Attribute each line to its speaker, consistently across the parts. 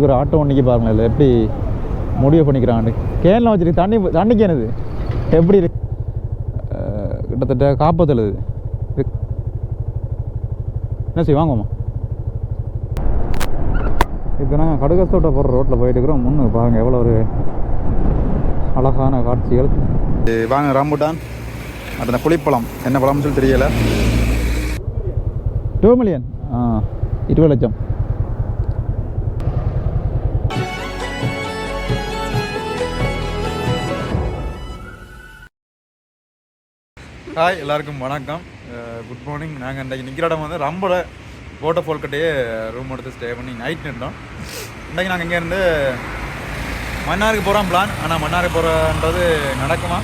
Speaker 1: ஒரு ஆட்டோ ஒன்றைக்கி பாருங்களேன் இல்லை எப்படி முடிவு பண்ணிக்கிறாங்க கேனில் வச்சுருக்கு தண்ணி தண்ணி கேனுது எப்படி இருக்கு கிட்டத்தட்ட இது- என்ன செய்ய வாங்குவோமா? இப்போ நாங்கள் கடுகத்தோட்ட போகிற ரோட்டில் போயிட்டு இருக்கிறோம் முன்னு பாருங்கள் எவ்வளோ ஒரு அழகான காட்சிகள். வாங்க ராம்புட்டான். அதில் புளிப்பழம்? என்ன பழம்னு சொல்லி தெரியல. டூ மில்லியன் ஆ இருபது லட்சம். ஹாய் எல்லாருக்கும் வணக்கம். குட் மார்னிங் நாங்கள் இன்றைக்கி நிற்கிற இடம் வந்து ரம்பல வாட்டர் ஃபால் கட்டையே ரூம் எடுத்து ஸ்டே பண்ணி நைட் நின்றோம் இன்றைக்கி நாங்கள் இங்கேருந்து மன்னாருக்கு போகிறோம் பிளான் ஆனால் மன்னாருக்கு போகிறன்றது நடக்குமா?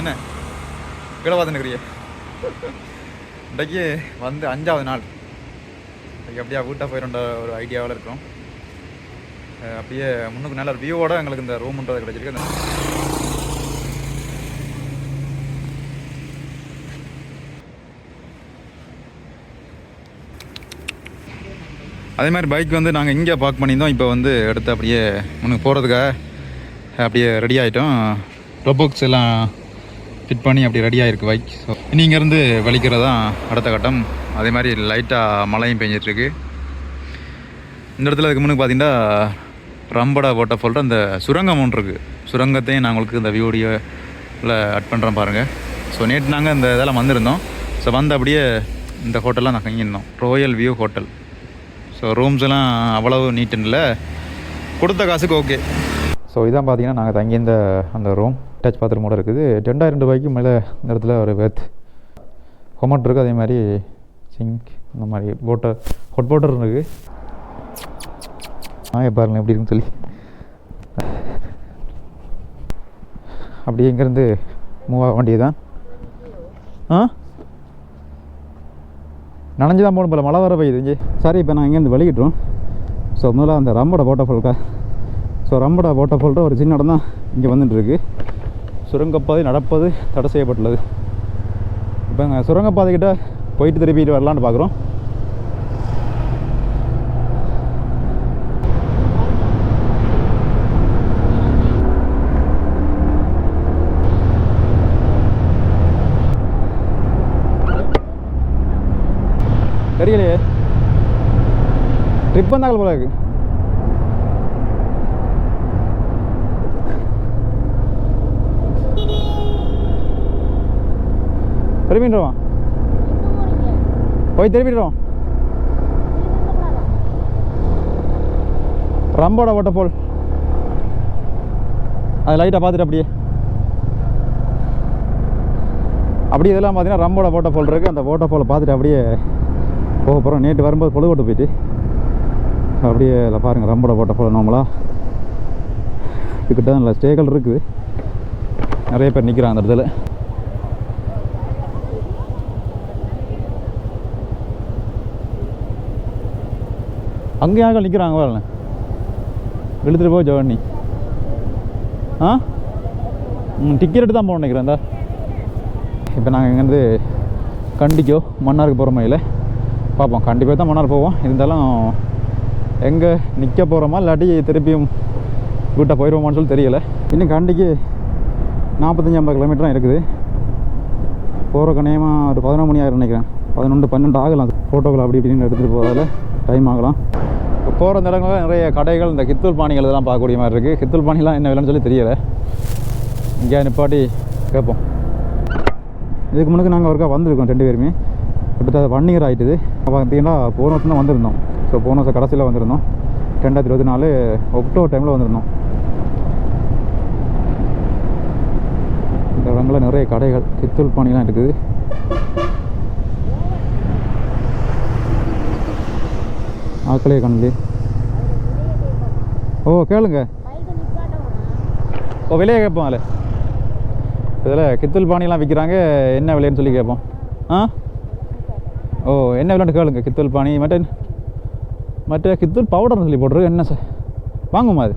Speaker 1: என்ன? கீழே பார்த்துன்னுக்குறிய இன்றைக்கி வந்து அஞ்சாவது நாள். இன்றைக்கி அப்படியே வீட்டாக போயிடுன்ற ஒரு ஐடியாவில் இருக்கோம். அப்படியே முன்னுக்கு நல்ல வியூவோடு எங்களுக்கு இந்த ரூம்ன்றது கிடச்சிருக்கு. அதே மாதிரி பைக் வந்து நாங்கள் இங்கே பார்க் பண்ணியிருந்தோம். இப்போ வந்து எடுத்து அப்படியே முன்னுக்கு போகிறதுக்காக அப்படியே ரெடி ஆகிட்டோம் க்ளப் எல்லாம் ஃபிட் பண்ணி அப்படி ரெடி ஆகிருக்கு பைக் ஸோ இனி இங்கேருந்து வலிக்கிறது தான் அடுத்த கட்டம். அதே மாதிரி லைட்டாக மழையும் பெஞ்சிட்ருக்கு. இந்த இடத்துல அதுக்கு முன்னுக்கு பார்த்தீங்கன்னா ரம்படா வாட்டர் ஃபால்ட்டு அந்த சுரங்கம் ஒன்று இருக்குது சுரங்கத்தையும் நான் உங்களுக்கு இந்த வீடியோவில் அட் பண்ணுறேன் பாருங்கள் ஸோ நேற்று நாங்கள் இந்த இதெல்லாம் வந்திருந்தோம். ஸோ வந்து அப்படியே இந்த ஹோட்டலில் நான் தங்கியிருந்தோம் royal view hotel so rooms எல்லாம் அவ்வளவு நீட்டுன்னு இல்லை. கொடுத்த காசுக்கு ஓகே ஸோ இதான் பார்த்தீங்கன்னா நாங்கள் தங்கியிருந்த அந்த ரூம் டச் பாத்ரூமோட இருக்குது. ரெண்டாயிரம் ரூபாய்க்கு மேலே இந்த இடத்துல ஒரு பேத் கொமட் இருக்குது அதே மாதிரி சிங்க் இந்த மாதிரி போட்டர் ஹொட் போட்டர் இருக்குது ஆய பாருங்க எப்படி இருக்குன்னு சொல்லி. அப்படியே இங்கேருந்து மூவ் ஆக வேண்டியது தான் ஆ? நனைஞ்சு தான் போகணும் போல். மழை வர பெய்யுது. சரி இப்போ நான் இங்கேருந்து வெளியிட்டுறோம். ஸோ முதல்ல அந்த ரம்பட வாட்டர்ஃபால்க்கா ஸோ ரம்பட வாட்டர்ஃபால்ட்ட ஒரு சின்ன இடம் தான் இங்கே வந்துட்டுருக்கு. சுரங்கப்பாதை நடப்பது தடை செய்யப்பட்டுள்ளது. இப்போ நாங்கள் சுரங்கப்பாதை போயிட்டு திருப்பிட்டு வரலான்னு பார்க்குறோம் தெரியலையே. ட்ரிப் வந்தாங்க போல இருக்கு. திரும்பிடுவோம் போய் திரும்பிடுவோம் ரம்போட ஓட்ட போல். அது லைட்டாக பார்த்துட்டு அப்படியே. அப்படியே இதெல்லாம் பார்த்தீங்கன்னா ரம்போட வாட்டர் ஃபால் இருக்குது அந்த வாட்டர் ஃபாலை பார்த்துட்டு அப்படியே போக போகிறோம் நேற்று வரும்போது பொழுதுபட்டு போயிட்டு அப்படியே இல்லை பாருங்கள் ரம்போட போட்ட போல நார்மலாக இதுக்கிட்ட நல்ல ஸ்டேகள் இருக்குது. நிறைய பேர் நிற்கிறாங்க அந்த இடத்துல. அங்கேயாக நிற்கிறாங்க வரல எழுத்துட்டு போய் ஜவண்ணி. ஆ? ம் டிக்கெட் எடுத்து தான் போகணும் நினைக்கிறேன் இந்தா. இப்போ நாங்கள் இங்கேருந்து கண்டிக்கோ மன்னாருக்கு போகிற மாதிரியில் பார்ப்போம். கண்டிப்பாக தான் மன்னார் போவோம். இருந்தாலும் எங்கே நிற்க போகிறோமா இல்லாட்டி திருப்பியும் வீட்டை போயிடுவோமான்னு சொல்லி தெரியலை. இன்னும் கண்டிக்கு நாற்பத்தஞ்சி ஐம்பது கிலோமீட்டர் இருக்குது. போகிற கணியமாக ஒரு பதினொன்று மணி ஆயிரம் நினைக்கிறேன். பதினொன்று பன்னெண்டு ஆகலாம். ஃபோட்டோக்கள் அப்படி இப்படின்னு எடுத்துகிட்டு போகிறதால டைம் ஆகலாம். இப்போ போகிற இந்த நிறைய கடைகள் இந்த கித்தூல் பாணிகள் இதெல்லாம் பார்க்கக்கூடிய மாதிரி இருக்குது கித்தூல் பாணிலாம் என்ன விலைன்னு சொல்லி தெரியலை. இங்கே நிப்பாட்டி கேட்போம். இதுக்கு முன்னுக்கு நாங்கள் ஒருக்கா வந்திருக்கோம் ரெண்டு பேருமே. கிட்டத்தட்ட ஒன் இயர் ஆகிட்டுது பார்த்தீங்கன்னா போன வருஷம் தான் வந்திருந்தோம். ஸோ போன வருஷம் கடைசியில் வந்திருந்தோம். ரெண்டாயிரத்தி இருபத்தி நாலு அக்டோபர் டைமில் வந்திருந்தோம். இந்த இடங்களில் நிறைய கடைகள் கித்தூல் பாணிலாம் இருக்குது. ஆக்களே கண்ணு ஓ கேளுங்க. ஓ விலையை கேட்போம் அதில். இதில் கித்தூல் பானிலாம் விற்கிறாங்க என்ன விலைன்னு சொல்லி கேட்போம். ஆ? என்ன விளாண்டு கேளுங்க கித்தூல் பானி மற்ற மற்ற கித்தூல் பவுடர்னு சொல்லி போட்டுருக்கு. என்ன சார்? வாங்குமா அது?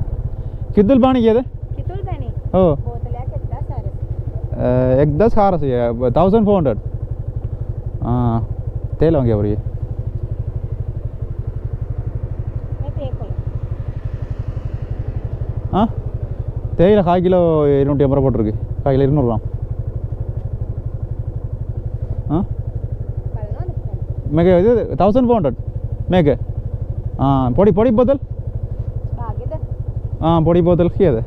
Speaker 1: கித்தூல் பானி எது? ஓ. எக் தஸ் சாரஸ் தௌசண்ட் ஃபோர் ஹண்ட்ரட் ஆ
Speaker 2: தேல வாங்கியா அவருக்கு
Speaker 1: ஆ? தேயிலை கால் கிலோ இருநூற்றி ஐம்பது ரூபா போட்டிருக்கு. கால் கிலோ இருநூறுவா மேக இது தௌசண்ட் ஃபோர் ஹண்ட்ரட் மேக ஆ பொடி பொடி போத்தல் ஆ பொடி கీ அது.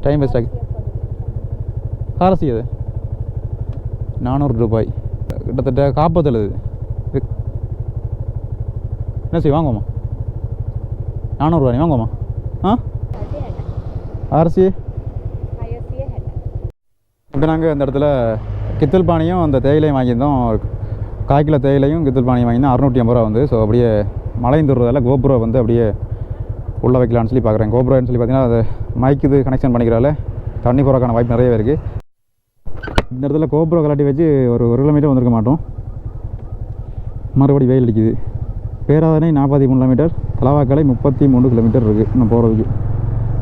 Speaker 1: டைம் வேஸ்ட் ஆகி. காரசி அது. நானூறு ரூபாய். கிட்டத்தட்ட காப்பத்தில் இது என்ன செய்ய வாங்குவோமா? நானூறுரூவா நீ வாங்குவோமா? ஆ? அரிசி? இப்போ நாங்கள் இந்த இடத்துல கித்தல் பானையும் அந்த தேயிலையும் வாங்கியிருந்தோம். கால் கிலோ தேயிலையும் கித்தல் பானையும் வாங்கியிருந்தோம். அறுநூற்றி ஐம்பது ரூபா வந்து. ஸோ அப்படியே மழைந்துறதால கோபுரோ வந்து அப்படியே உள்ளே வைக்கலான்னு சொல்லி பார்க்குறேன். கோபுரம்னு சொல்லி பார்த்தீங்கன்னா அது மைக் இது கனெக்ஷன் பண்ணிக்கிறால தண்ணி போகிறக்கான வாய்ப்பு நிறையவே இருக்குது இந்த இடத்துல கோபுரம் கலாட்டி வச்சு ஒரு ஒரு கிலோமீட்டர் வந்திருக்க மாட்டோம். மறுபடி வெயில் அடிக்குது. பேராதனை நாற்பத்தி மூணு கிலோமீட்டர் தலவாக்கலை முப்பத்தி மூணு கிலோமீட்டர் இருக்குது இன்னும் போகிறதுக்கு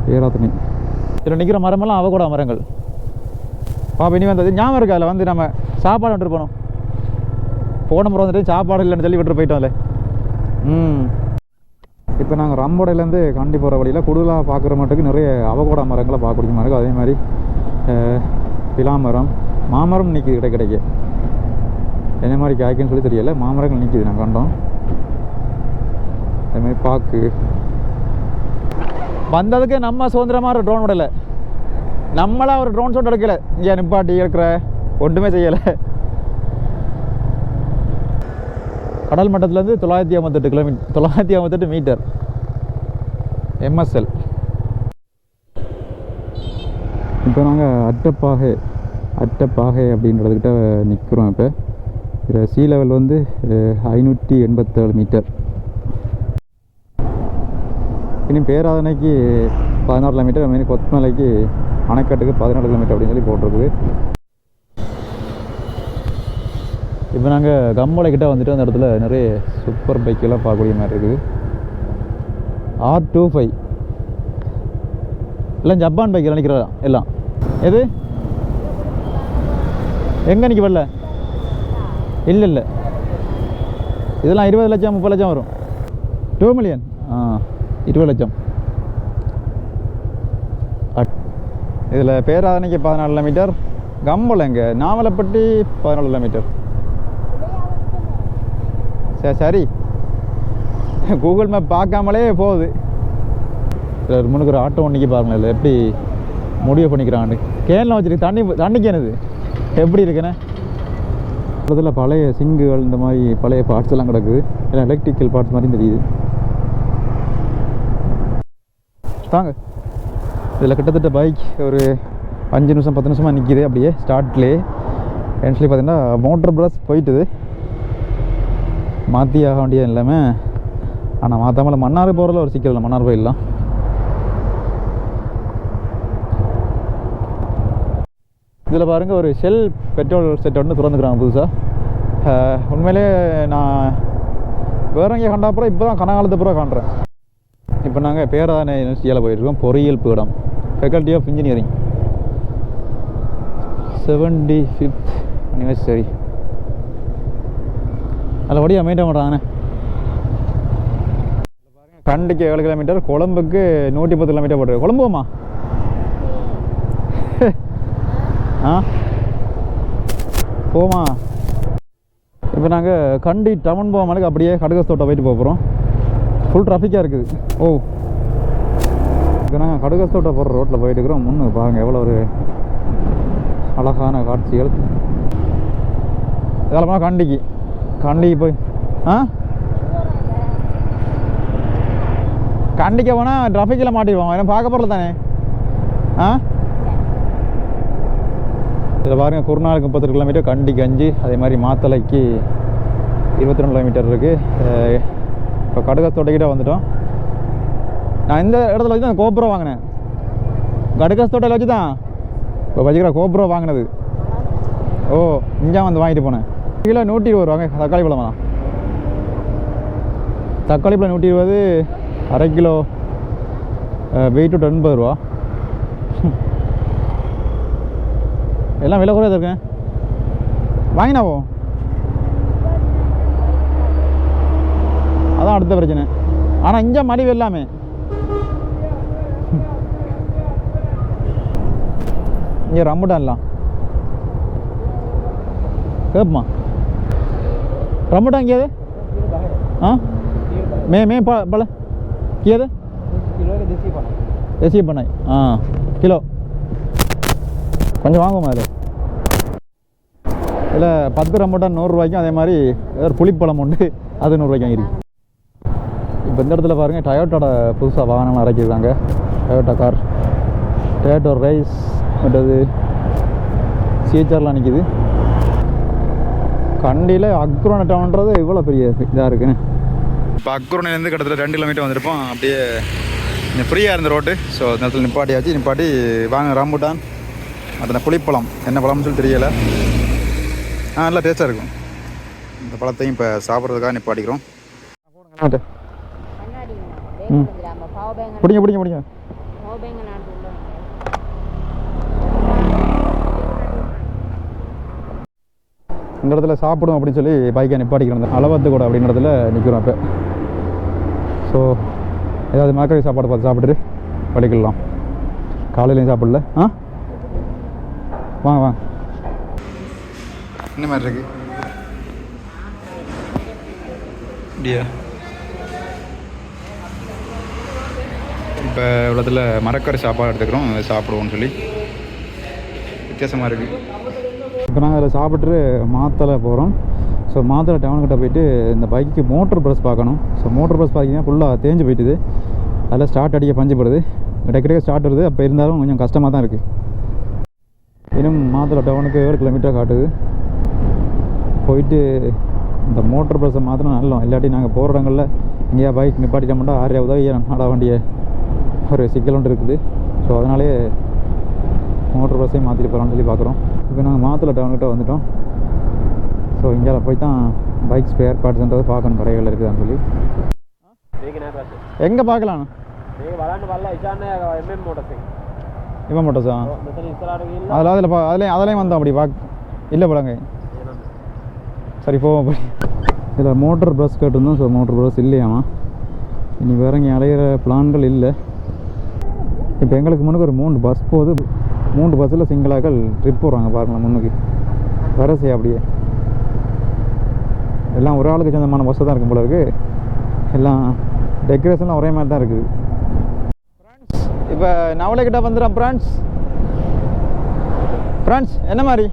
Speaker 1: பேராதனை. இதில் நிற்கிற மரமெல்லாம் அவகூட மரங்கள். பாப்பா இனி வந்தது ஞாபகம் இருக்கா? அதில் வந்து நம்ம சாப்பாடு வந்துட்டு போனோம் போன முறை வந்துட்டு சாப்பாடு இல்லைன்னு சொல்லி விட்டுட்டு போயிட்டோம்ல ம். இப்போ நாங்கள் ரம்போடையிலேருந்து கண்டி போகிற வழியில் குடுலாக பார்க்குற மாட்டுக்கு நிறைய அவகோடா மரங்களை பார்க்க மாதிரி இருக்கும் அதே மாதிரி பிலாமரம் மாமரம் நிற்கிது கிடை கிடைக்க. என்ன மாதிரி காய்க்குன்னு சொல்லி தெரியல மாமரங்கள் நிற்கிது நாங்கள் கண்டோம். அதே மாதிரி பாக்கு. வந்ததுக்கு நம்ம சுதந்திரமாக ட்ரோன் விடலை நம்மளாக ஒரு ட்ரோன் ஷாட் எடுக்கல. இங்கே நிப்பாட்டி இருக்கிற ஒன்றுமே செய்யலை. கடல் மட்டத்துலேருந்து தொள்ளாயிரத்தி ஐம்பத்தெட்டு கிலோமீட்டர் தொள்ளாயிரத்தி ஐம்பத்தெட்டு மீட்டர் எம்எஸ்எல் இப்போ நாங்கள் அட்டப்பாகை அட்டப்பாகை அப்படின்றதுக்கிட்ட நிற்கிறோம் இப்போ. இதில் சீ லெவல் வந்து ஐநூற்றி எண்பத்தேழு மீட்டர் இனி பேராதனைக்கு பதினாறு கிலோமீட்டர் மீன் கொத்தமலைக்கு அணைக்கட்டுக்கு பதினாலு கிலோமீட்டர் அப்படின்னு சொல்லி போட்டிருக்குது. இப்போ நாங்கள் கம்மலை கிட்டே வந்துட்டு அந்த இடத்துல நிறைய சூப்பர் பைக்கெல்லாம் பார்க்கக்கூடிய மாதிரி இருக்குது. ஆர் டூ ஃபைவ் எல்லாம் ஜப்பான் பைக் நினைக்கிறதா எல்லாம். எது? எங்கே நிற்க வரல? இல்லை இல்லை. இதெல்லாம் இருபது லட்சம் முப்பது லட்சம் வரும். டூ மில்லியன் ஆ இருபது லட்சம். இதில் பேராதனைக்கு பதினாலு கிலோமீட்டர் கம்பளங்க எங்கே நாவலப்பட்டி பதினாலு கிலோமீட்டர் சரி சரி. கூகுள் மேப் பார்க்காமலே போகுது. இதில் ஒரு முன்னுக்கு ஒரு ஆட்டோ ஒன்றைக்கு பாருங்களேன் இதில் எப்படி முடிவு பண்ணிக்கிறான்னு கேனில் வச்சுருக்கு தண்ணி தண்ணிக்கு என்னது? எப்படி இருக்குண்ணே இதில் பழைய சிங்குகள் இந்த மாதிரி பழைய பார்ட்ஸ் எல்லாம் கிடக்குது. எல்லாம் எலக்ட்ரிக்கல் பார்ட்ஸ் மாதிரி தெரியுது. தாங்க இதில் கிட்டத்தட்ட பைக் ஒரு அஞ்சு நிமிஷம் பத்து நிமிஷமாக நிற்கிது அப்படியே ஸ்டார்ட்லேயே ஆக்சுவலி பார்த்தீங்கன்னா மோட்டர் ப்ரஸ் போயிட்டுது. மாற்றி ஆக வேண்டிய எல்லாமே ஆனால் மாற்றாமல் மன்னார் போகிறதுல ஒரு சிக்கல் இல்லை. மன்னார் போயிடலாம். இதில் பாருங்கள் ஒரு ஷெல் பெட்ரோல் செட் ஒன்று திறந்துக்கிறாங்க புதுசாக உண்மையிலே நான் வேற எங்கேயும் கண்டாப்புறம் இப்போ தான் கனகாலத்து பூரா காண்றேன். இப்போ நாங்கள் பேராதனை யூனிவர்சிட்டியில் போயிட்டுருக்கோம். பொறியியல் பீடம். Faculty of engineering seventy fifth anniversary அதில் வடியா மெயின்டைன் பண்ணுறாங்கண்ணே கண்டிக்கு ஏழு கிலோமீட்டர். கொழம்புக்கு நூற்றி பத்து கிலோமீட்டர் போட்டுருக்கு. கொழம்பு போமா ஆ? போமா? இப்போ நாங்கள் கண்டி டவுன் போகாமலுக்கு அப்படியே கடுகஸ் தோட்டம் போயிட்டு போக போகிறோம் ஃபுல் டிராஃபிக்காக இருக்குது. ஓ. இப்போ நாங்கள் கடுகஸ்தோட்ட போகிற ரோட்டில் போயிட்டு இருக்கிறோம். முன்னு பாருங்கள் எவ்வளோ ஒரு அழகான காட்சிகள். இதெல்லாம் கண்டிக்கு. கண்டிக்கு போய் ஆ? கண்டிக்க போனால் டிராஃபிக்கில் மாட்டிடுவோம் ஏன்னா பார்க்க போகிறது தானே? ஆ? இதில் பாருங்கள் குருநாளுக்கு முப்பத்தெட்டு கிலோமீட்டர் கண்டிக்கு அஞ்சு அதே மாதிரி மாத்தளைக்கு இருபத்தி ரெண்டு கிலோமீட்டர் இருக்குது இப்போ கடுகத்தோட்டைக்கிட்ட வந்துட்டோம். நான் இந்த இடத்துல வச்சு தான் கோபுரம் வாங்கினேன். கடுகத்தோட்டையில் வச்சு தான் இப்போ வச்சுக்கிற கோபுரம் வாங்கினது. ஓ இங்கே வந்து வாங்கிட்டு போனேன். கிலோ நூற்றி இருபது ரூபாங்க. தக்காளி பழம்? தான் தக்காளி பழம் நூற்றி இருபது அரை கிலோ பீட்ரூட் எண்பது ரூபா. எல்லாம் விலை குறையாக இருக்கேன் வாங்கினாவோ? அதான் அடுத்த பிரச்சனை. ஆனால் இங்கே மடி வெல்லாமே இங்கே ரம்புடான்லாம் கேட்பமா? ரம்புடான் இங்கேது ஆ? மே மே ப பல. இங்கேது தேசிய பண்ணாய் ஆ கிலோ. கொஞ்சம் வாங்குமா அது இல்லை பத்து ரம்புட்டான் நூறுரூவாய்க்கும் அதே மாதிரி ஏதாவது புளிப்பழம் உண்டு. அது நூறுரூவாய்க்கு வாங்கிருக்கு இப்போ இந்த இடத்துல பாருங்கள் டயோட்டோட புதுசாக வாகனம்லாம் இறக்கியிருக்காங்க. டயோட்டா கார் டயோட்டோ ரைஸ் மற்றது சிஹெச்ஆர்லாம் நிற்கிது கண்டியில் அக்ரோன டவுன்றது இவ்வளோ பெரிய இதாக இருக்குன்னு. இப்போ அக்ரோனிலேருந்து கிட்டத்தட்ட ரெண்டு கிலோமீட்டர் வந்திருப்போம். அப்படியே கொஞ்சம் ஃப்ரீயாக இருந்த ரோட்டு ஸோ இந்த இடத்துல நிப்பாட்டியாச்சு. நிப்பாட்டி வாங்க ராம்புட்டான். அந்த புளிப்பழம் என்ன பழம்னு சொல்லி தெரியலை. ஆ நல்லா டேஸ்ட்டாக இருக்கும். இந்த பழத்தையும் இப்போ சாப்பிட்றதுக்காக நிப்பாட்டிக்கிறோம். பிடிங்க பிடிங்க பிடிங்க. இந்த இடத்துல சாப்பிடும் அப்படின்னு சொல்லி பைக்கை நிப்பாட்டிக்கிறோம் அளவத்து கூட அப்படின்ற இடத்துல நிற்கிறோம் இப்போ ஸோ ஏதாவது மேக்கரி சாப்பாடு பார்த்து சாப்பிட்டுட்டு படிக்கலாம். காலையிலையும் சாப்பிடல. ஆ? வாங்க வாங்க. என்ன மாதிரி இருக்கு? அப்படியா இப்போ இவ்வளோத்தில் மரக்கறி சாப்பாடு எடுத்துக்கிறோம் சாப்பிடுவோம்னு சொல்லி வித்தியாசமாக இருக்குது இப்போ நாங்கள் அதில் சாப்பிட்டு மாத்தலை போகிறோம் ஸோ மாத்தலை டவுன்கிட்ட போயிட்டு இந்த பைக்கு மோட்டர் ப்ரெஸ் பார்க்கணும் ஸோ மோட்டர் ப்ரெஸ் பார்த்தீங்கன்னா ஃபுல்லாக தேஞ்சு போயிட்டுது அதில் ஸ்டார்ட் அடிக்க பஞ்சப்படுது டெக்கடிக்க ஸ்டார்ட் வருது அப்போ இருந்தாலும் கொஞ்சம் கஷ்டமாக தான் இருக்குது இன்னும் மாத்தலை டவுனுக்கு ஏழு கிலோமீட்டர் காட்டுது போயிட்டு இந்த மோட்டர் பஸ்ஸை மாத்திரம் நல்லோம் இல்லாட்டி நாங்கள் போகிற இடங்களில் இங்கேயா பைக் நிப்பாட்டிட்டோம்னா ஆறு உதவியை நாட வேண்டிய ஒரு சிக்கல் ஒன்று இருக்குது. ஸோ அதனாலே மோட்டர் பஸ்ஸையும் மாற்றிட்டு போகலான்னு சொல்லி பார்க்குறோம் இப்போ நாங்கள் மாத்தலை டவுன்கிட்ட வந்துவிட்டோம் ஸோ இங்கே போய் தான் பைக் ஸ்பேர் பார்ட்ஸ்ன்றது பார்க்கணும். கடைகள் இருக்குதுன்னு சொல்லி. எங்கே பார்க்கலாம்? இவன்
Speaker 2: மோட்டர்ஸா
Speaker 1: அதில் அதில் பா அதிலே அதிலையும் வந்தோம் அப்படி பார்க்க இல்லை போலாங்க சரி போவோம் அப்படி. இதில் மோட்டர் ப்ரஷ் கேட்டிருந்தோம். ஸோ மோட்டர் ப்ரஷ் இல்லையாமா? இனி வேற இங்கே அலையிற பிளான்கள் இல்லை. இப்போ எங்களுக்கு முன்னுக்கு ஒரு மூணு பஸ் போகுது. மூணு பஸ்ஸில் சிங்கிளாக்கள் ட்ரிப் போடுறாங்க பாருங்களேன் முன்னுக்கு. வரிசை அப்படியே. எல்லாம் ஒரு ஆளுக்கு சொந்தமான பஸ்ஸு தான் இருக்கும் போல இருக்குது எல்லாம் டெக்கரேஷன்லாம் ஒரே மாதிரி தான் இருக்குது. இப்போ நவலை கிட்ட வந்துடும் ஃப்ரெண்ட்ஸ் ஃப்ரெண்ட்ஸ் என்ன மாதிரி?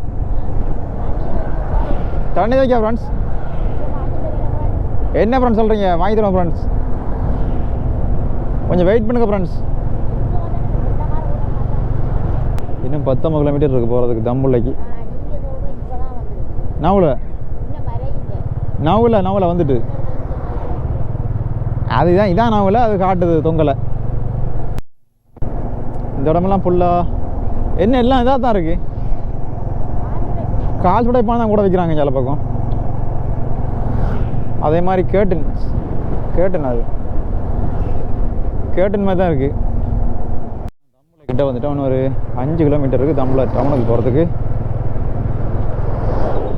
Speaker 1: தண்ணி தைக்கா ஃப்ரெண்ட்ஸ் என்ன ஃப்ரெண்ட்ஸ் சொல்கிறீங்க வாங்கி தரோம் ஃப்ரெண்ட்ஸ் கொஞ்சம் வெயிட் பண்ணுங்க ஃப்ரெண்ட்ஸ் இன்னும் பத்தொம்பது கிலோமீட்டர் இருக்குது போகிறதுக்கு தம்புள்ளைக்கு நவுல? நவுல நவுல வந்துட்டு. அதுதான் இதான் நவுல அது காட்டுது தொங்கலை. இந்த இடமெல்லாம் ஃபுல்லாக என்ன எல்லாம் இதாக தான் இருக்குது கால் சுடைப்பான தான் கூட வைக்கிறாங்க சில பக்கம். அதே மாதிரி கேட்டன் கேட்டன் அது. கேட்டன் மாதிரி தான் இருக்குது கிட்ட வந்துட்டு இன்னும் ஒரு அஞ்சு கிலோமீட்டர் இருக்குது தம்பளை டவுனுக்கு போகிறதுக்கு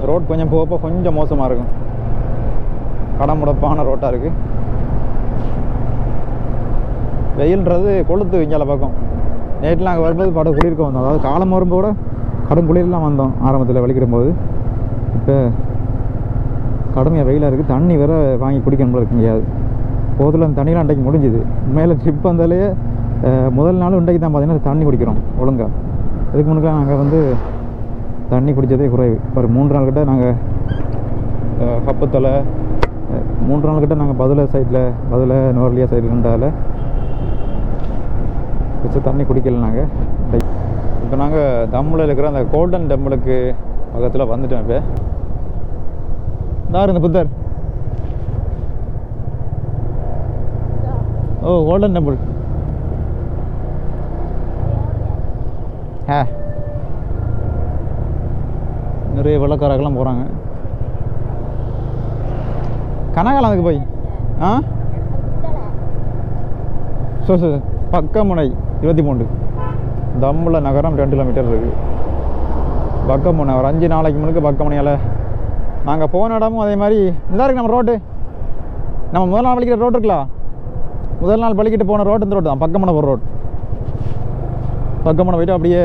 Speaker 1: ரோட் கொஞ்சம் போக போக கொஞ்சம் மோசமாக இருக்கும். கடமுடப்பான ரோட்டாக இருக்குது வெயில்ன்றது கொளுத்து இங்கால பக்கம். நேற்றுலாம் அங்கே வரும்போது பட குளிர்க்க வந்தோம். அதாவது காலம் வரும்போது கூட கடும் குளிர்லாம் வந்தோம் ஆரம்பத்தில் வலிக்கிடும் போது இப்போ கடுமையாக வெயிலாக இருக்குது தண்ணி வேற வாங்கி குடிக்கணும் போல இருக்கு எங்கேயாவது போதில் அந்த தண்ணியெலாம் அன்றைக்கு முடிஞ்சுது. மேலே ட்ரிப் வந்தாலே முதல் நாள் இன்றைக்கு தான் பார்த்தீங்கன்னா தண்ணி குடிக்கிறோம் ஒழுங்கா. இதுக்கு முன்னாடி நாங்கள் வந்து தண்ணி குடித்ததே குறைவு. ஒரு மூன்று நாள் கிட்ட நாங்கள் கப்பத்தலை மூன்று நாள் கிட்ட நாங்கள் பதில சைடில் பதில நோர்லியா சைடில் இருந்தால வச்சு தண்ணி குடிக்கல நாங்கள் இப்போ நாங்கள் தம்மில் இருக்கிற அந்த கோல்டன் டெம்பிளுக்கு பக்கத்தில் வந்துட்டோம் இப்போ. தார் இந்த புத்தர். ஓ கோல்டன் டெம்பிள் ஆ நிறைய வெள்ளக்காரர்கள்லாம் போகிறாங்க கனகாலம் அதுக்கு போய்? ஆ? ஸோ ஸோ பக்கமுனை இருபத்தி மூன்று. தம்புல நகரம் ரெண்டு கிலோமீட்டர் இருக்குது பக்கமுனை ஒரு அஞ்சு நாளைக்கு முன்னுக்கு பக்கமுனையால். நாங்கள் போன இடமும் அதே மாதிரி. இந்த இருக்குது நம்ம ரோட்டு நம்ம முதல் நாள் பழிக்கிற ரோடு இருக்குல்ல? முதல் நாள் பழிக்கிட்டு போன ரோடு இந்த ரோடு தான். பக்கமுனை ஒரு ரோடு பக்கமுனை போயிட்டு அப்படியே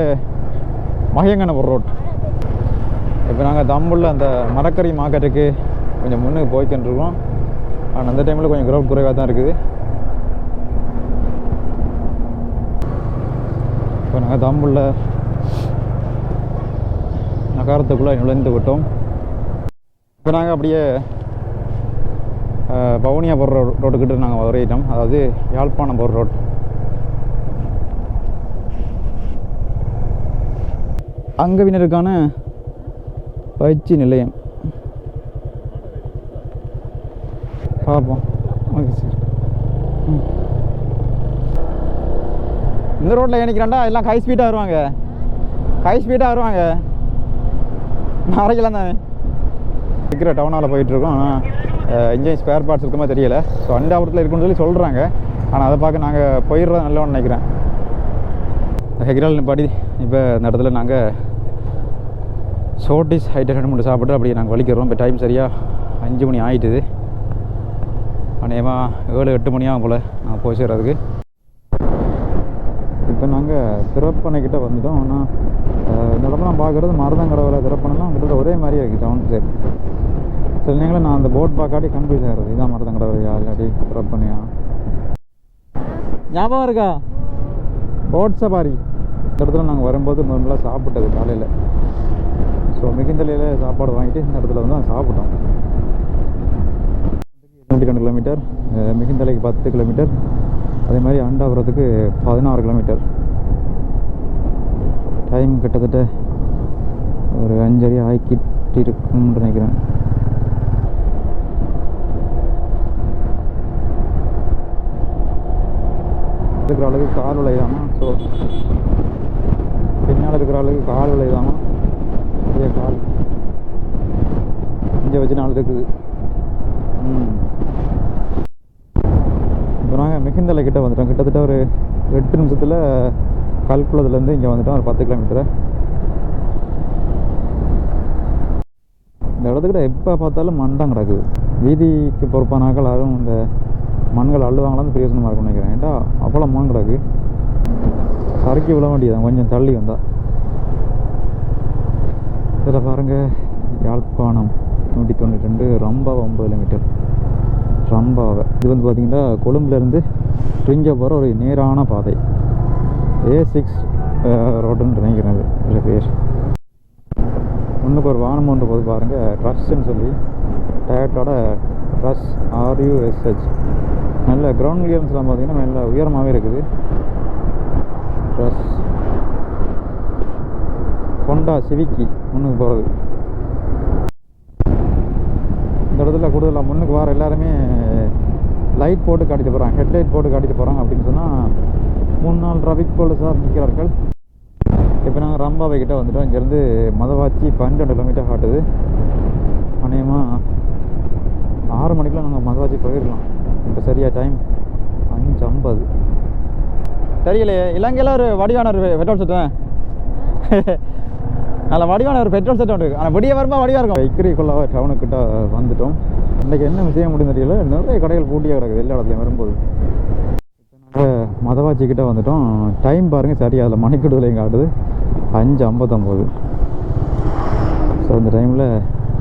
Speaker 1: மகையங்கன ரோட் இப்போ நாங்கள் தம்புள்ள அந்த மரக்கறி மார்க்கெட்டுக்கு கொஞ்சம் முன்னுக்கு போய்க்கின்றிருக்கோம் ஆனால் அந்த டைமில் கொஞ்சம் க்ரௌட் குறைவாக தான் இருக்குது. இப்போ நாங்கள் தம்புள்ள நகரத்துக்குள்ளே நுழைந்து விட்டோம். இப்போ நாங்கள் அப்படியே பவுனியா போகிற ரோ ரோட்டுக்கிட்ட நாங்கள் வரையிட்டோம். அதாவது யாழ்ப்பாணம் போகிற ரோட் அங்கவினருக்கான பயிற்சி நிலையம். பார்ப்போம். Okay sir. ம். இந்த ரோட்டில் ஏனிக்கிறாண்டா எல்லாம் ஹை ஸ்பீடாக வருவாங்க. ஹை ஸ்பீடாக வருவாங்க. நாளைக்கெல்லாம் தானே. இருக்கிற டவுனால் போயிட்டுருக்கோம் ஆனால் இன்ஜின் ஸ்பேர் பார்ட்ஸ் இருக்குமா தெரியல. ஸோ அண்டாபுரத்தில் இருக்குன்னு சொல்லி சொல்கிறாங்க ஆனால் அதை பார்க்க நாங்கள் போயிடுறது நல்லவன்னு நினைக்கிறேன். ஹெக்ரால் படி இப்போ இந்த இடத்துல நாங்கள் சோட்டிஸ் ஹைட்டர் மட்டும் சாப்பிட்டு அப்படியே நாங்கள் வலிக்கிறோம். இப்போ டைம் சரியாக அஞ்சு மணி ஆகிட்டுது அநேகமாக ஏழு எட்டு மணி ஆகும் போல் நாங்கள் போய் சேர்றதுக்கு. இப்போ நாங்கள் திறப்பணைக்கிட்ட வந்துட்டோம். ஆனால் அஹ், இந்த இடத்துல பார்க்குறது மருதங்கடவில் திறப்பணைலாம் கிட்டத்தட்ட ஒரே மாதிரியே இருக்குது டவுன் சைடு சில நேரங்களில் நான் அந்த போட் பார்க்காட்டி கன்ஃபியூஸ் ஆகிறது இதான் மருதங்கடவையா இல்லாட்டி திறப்பணையா? ஞாபகம் இருக்கா? Boat safari. இந்த இடத்துல நாங்கள் வரும்போது நார்மலாக சாப்பிட்டது காலையில். ஸோ மிகுந்தலையில் சாப்பாடு வாங்கிட்டு இந்த இடத்துல வந்து நாங்கள் சாப்பிட்டோம். நூற்றி ரெண்டு கிலோமீட்டர் மிகுந்தலைக்கு பத்து கிலோமீட்டர் அதே மாதிரி அண்டாபுரத்துக்கு பதினாறு கிலோமீட்டர் டைம் கிட்டத்தட்ட ஒரு அஞ்சரை ஆக்கிட்டு இருக்கும்னு நினைக்கிறேன். இருக்கிற அளவுக்கு கால் விளையாமா ஸோ பின்னால் இருக்கிற அளவுக்கு கால் விளையாமா கால். இங்கே வச்சு நாள் இருக்குது ம். இப்போ நாங்கள் மிகுந்தலை கிட்ட வந்துட்டோம். கிட்டத்தட்ட ஒரு எட்டு நிமிஷத்தில் கல்குளத்துலேருந்து இங்கே வந்துட்டோம். ஒரு பத்து கிலோமீட்டர் இந்த இடத்துக்கிட்ட எப்போ பார்த்தாலும் மண் தான் கிடக்குது வீதிக்கு பொறுப்பானாக்கள் யாரும் இந்த மண்கள் அள்ளுவாங்களான்னு பிரயோஜனமாக இருக்கும்னு நினைக்கிறேன். ஏன்டா அவ்வளோ மண் கிடக்கு. சறுக்கி விழ வேண்டியதான் கொஞ்சம் தள்ளி வந்தால் இதில் பாருங்கள் யாழ்ப்பாணம் நூற்றி தொண்ணூற்றி ரெண்டு ரொம்ப ஒம்பது கிலோமீட்டர் ரம்பாவை. இது வந்து பார்த்திங்கன்னா கொழும்புலேருந்து ட்ரிஞ்ச போகிற ஒரு நேரான பாதை. ஏ சிக்ஸ் ரோடுன்னு நினைக்கிறேன் இது இதில் பேர். ஒன்றுக்கு ஒரு வாகனம் ஒன்று போது பாருங்கள் ட்ரஸ்ன்னு சொல்லி டயட்டோட ட்ரஸ் ஆர்யூஎஸ்ஹெச் நல்ல கிரவுண்ட் கிளியரன்ஸ்லாம் பார்த்திங்கன்னா நல்ல உயரமாகவே இருக்குது. ட்ரஸ் கொண்டா சிவிக்கி முன்னுக்கு போகிறது இந்த இடத்துல கூடுதலாக முன்னுக்கு வர எல்லாருமே லைட் போட்டு காட்டிட்டு போகிறாங்க ஹெட்லைட் போட்டு காட்டிட்டு போகிறாங்க அப்படின்னு சொன்னால் முன்னாள் டிராஃபிக் போலீஸார் நிற்கிறார்கள் இப்போ நாங்கள் ரம்பாவை கிட்ட வந்துட்டோம். இங்கேருந்து மதவாச்சி பன்னெண்டு கிலோமீட்டர் காட்டுது. அநேகமாக ஆறு மணிக்கெலாம் நாங்கள் மதவாச்சி போயிடலாம். இப்போ சரியாக டைம் அஞ்சு ஐம்பது. தெரியலையே இலங்கையில் ஒரு வடிவான ஒரு பெட்ரோல் செட்டேன் அதில் வடிவான ஒரு பெட்ரோல் செட் உண்டு ஆனால் விடிய வரும்போது வடிவாக இருக்கும். வைக்கிரிக்குள்ளாக டவுனுக்கிட்ட வந்துட்டோம். இன்றைக்கி என்ன விஷயம் முடியும் தெரியல. நிறைய கடைகள் பூட்டியாக கிடக்குது எல்லா இடத்துலையும் வரும்போது. நாங்கள் மதவாச்சி கிட்ட வந்துட்டோம். டைம் பாருங்கள் சரி அதில் மணிக்கூடுதலையும் காட்டுது அஞ்சு ஐம்பத்தொம்போது. ஸோ இந்த டைமில்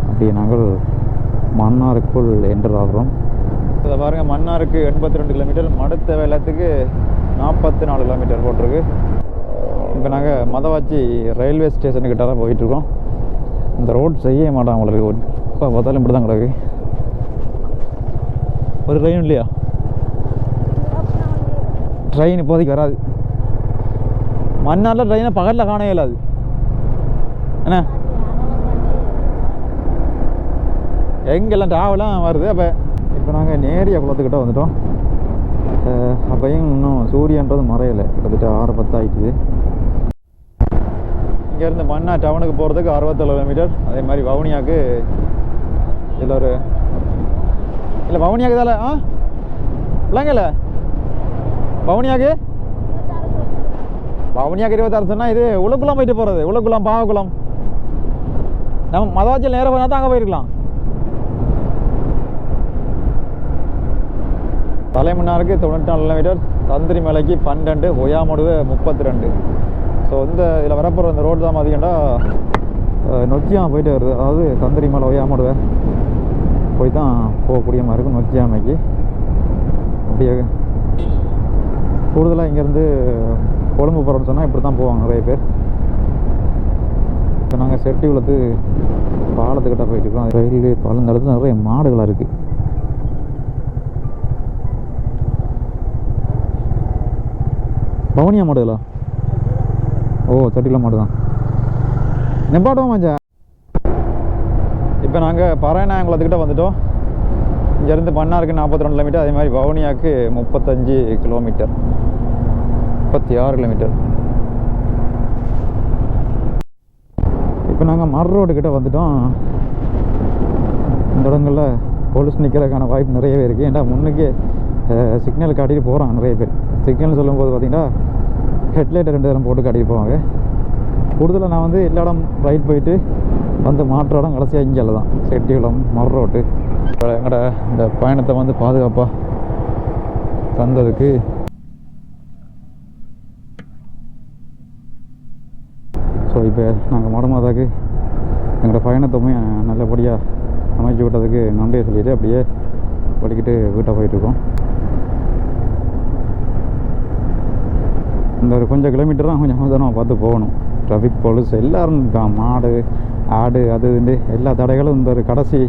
Speaker 1: அப்படியே நாங்கள் மன்னாருக்குள் என்டர் ஆகிறோம். இதை பாருங்கள் மன்னாருக்கு எண்பத்தி ரெண்டு கிலோமீட்டர் மடுத்த வெள்ளத்துக்கு நாற்பத்தி நாலு கிலோமீட்டர் போட்டிருக்கு. இப்போ நாங்கள் மதவாச்சி ரயில்வே ஸ்டேஷனுக்கிட்ட தான் போயிட்டுருக்கோம். இந்த ரோட் செய்ய மாட்டாங்க உங்களுக்கு இப்போ பார்த்தாலும் இப்படி தான் கிடக்கு. ஒரு ட்ரெயின் இல்லையா? ட்ரெயின் இப்போதைக்கு வராது. மன்னாரில் ட்ரெயினை பகலில் காண இயலாது என்ன? எங்கெல்லாம் டிராவலாம் வருது. அப்போ இப்போ நாங்கள் நேரிய குளத்துக்கிட்ட வந்துட்டோம். அப்பையும் இன்னும் சூரியன்றது மறையலை. கிட்டத்தட்ட ஆறு பத்து ஆயிட்டுது. இங்கேருந்து மன்னா டவுனுக்கு போகிறதுக்கு அறுபத்தேழு கிலோமீட்டர் அதே மாதிரி வவுனியாவுக்கு இதில் ஒரு இல்லை வவுனியாக்கு இதால ஆ? இல்லைங்கல்ல வவுனியாக்கு? வவுனியாக்கு இருபத்தாறு சொன்னால் இது உளுக்குளம் போயிட்டு போகிறது உலக்குளம் பாவக்குளம். நம்ம மதவாச்சல் நேரம் போனால் தான் அங்கே போயிருக்கலாம். தலைமன்னாருக்கு தொண்ணூற்றி நாலு கிலோமீட்டர் தந்திரி மலைக்கு பன்னெண்டு ஒயாமடுவு முப்பத்தி ரெண்டு ஸோ இந்த இதில் வரப்போகிற இந்த ரோடு தான் பார்த்தீங்கன்னா நொக்கியா போயிட்டு வருது. அதாவது தந்திரி மலை ஒய்யாமடுவே போய் தான் போகக்கூடிய மாதிரி இருக்கும் நொக்கியாமைக்கு அப்படியே கூடுதலாக இங்கேருந்து கொழும்பு போகிறோம்னு சொன்னால் இப்படி தான் போவாங்க நிறைய பேர். இப்போ நாங்கள் செட்டி உள்ளது பாலத்துக்கிட்ட போயிட்டு இருக்கோம் ரயில்வே பாலம். இந்த இடத்துல நிறைய மாடுகளாக இருக்குது பவனியா மாடுகளா? ஓ செட்டில மட்டும்தான். தான் மஞ்சா இப்போ நாங்கள் பறையநாயங்குளத்துக்கிட்ட வந்துட்டோம். இங்கேருந்து பண்ணாருக்கு நாற்பத்தி ரெண்டு கிலோமீட்டர் அதே மாதிரி வவுனியாவுக்கு முப்பத்தஞ்சு கிலோமீட்டர் முப்பத்தி ஆறு கிலோமீட்டர் இப்போ நாங்கள் மர ரோடு கிட்ட வந்துட்டோம். இந்த இடங்களில் போலீஸ் நிற்கிறதுக்கான வாய்ப்பு நிறையவே இருக்குது ஏன்டா முன்னுக்கு சிக்னல் காட்டிட்டு போகிறாங்க நிறைய பேர். சிக்னல் சொல்லும்போது பார்த்திங்கன்னா ஹெட்லைட்டை ரெண்டு தரம் போட்டு காட்டிட்டு போவாங்க. கூடுதலாக நான் வந்து எல்லா இடம் ரைட் போயிட்டு வந்து மாற்ற இடம் கடைசியாக இங்கே தான் செட்டிகுளம் மர ரோட்டு. எங்களோட இந்த பயணத்தை வந்து பாதுகாப்பாக தந்ததுக்கு ஸோ இப்போ நாங்கள் மடமாதாக்கு எங்களோட பயணத்தையுமே நல்லபடியாக அமைச்சு விட்டதுக்கு நன்றியை சொல்லிட்டு அப்படியே வலிக்கிட்டு வீட்டை போயிட்டுருக்கோம் இந்த ஒரு கொஞ்சம் கிலோமீட்டர் தான் கொஞ்சம் தூரம் பார்த்து போகணும். ட்ராஃபிக் போலீஸ் எல்லோரும் இருக்கான் மாடு ஆடு அது இது எல்லா தடைகளும் இந்த ஒரு கடைசி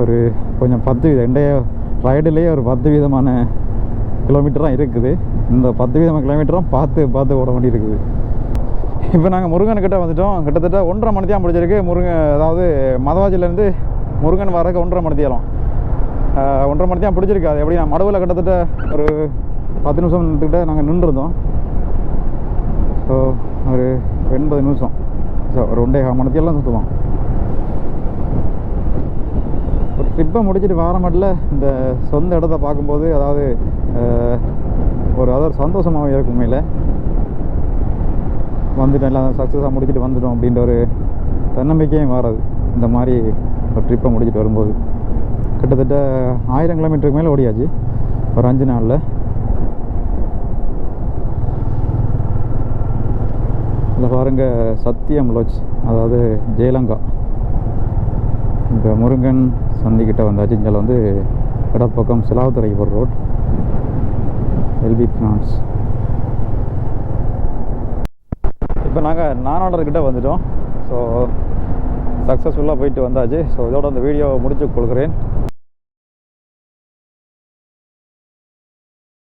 Speaker 1: ஒரு கொஞ்சம் பத்து வித இண்டைய ரைடுலேயே ஒரு பத்து விதமான கிலோமீட்டராக இருக்குது. இந்த பத்து விதமான கிலோமீட்டரும் பார்த்து பார்த்து ஓட வேண்டி இருக்குது இப்போ நாங்கள் முருகன்கிட்ட வந்துட்டோம். கிட்டத்தட்ட ஒன்றரை மணி தான் முடிச்சிருக்கு முருகன் அதாவது மதவாஜிலேருந்து முருகன் வரக்கு ஒன்றரை மணி தேரம் ஒன்றரை மணி தான் பிடிச்சிருக்கு. அது எப்படி நான் மடவில் கிட்டத்தட்ட ஒரு பத்து நிமிஷம் கிட்ட நாங்கள் நின்றுருந்தோம். ஸோ ஒரு எண்பது நிமிஷம். ஸோ ஒரு ஒன்றே கால் சுற்றுவான் சுற்றுவோம் ஒரு ட்ரிப்பை முடிச்சுட்டு வார மாட்டில் இந்த சொந்த இடத்த பார்க்கும்போது அதாவது ஒரு அதாவது சந்தோஷமாகவே இருக்கும் உண்மையில். வந்துட்டோம் எல்லாம் சக்ஸஸாக முடிச்சுட்டு வந்துட்டோம் அப்படின்ற ஒரு தன்னம்பிக்கையும் வராது இந்த மாதிரி ஒரு ட்ரிப்பை முடிச்சுட்டு வரும்போது. கிட்டத்தட்ட ஆயிரம் கிலோமீட்டருக்கு மேலே ஓடியாச்சு. ஒரு அஞ்சு நாளில். இதில் பாருங்க சத்தியம் லாட்ஜ் அதாவது ஜெயலங்கா. இப்போ முருங்கன் சந்திக்கிட்ட வந்தாச்சு. இங்கே வந்து இடப்பக்கம் சிலாவத்துறை போகிற ரோட். எல்பி ஃபினான்ஸ் இப்போ நாங்கள் நானாடர்கிட்ட வந்துட்டோம். ஸோ சக்ஸஸ்ஃபுல்லாக போயிட்டு வந்தாச்சு. ஸோ இதோட அந்த வீடியோவை முடிச்சு கொடுக்குறேன்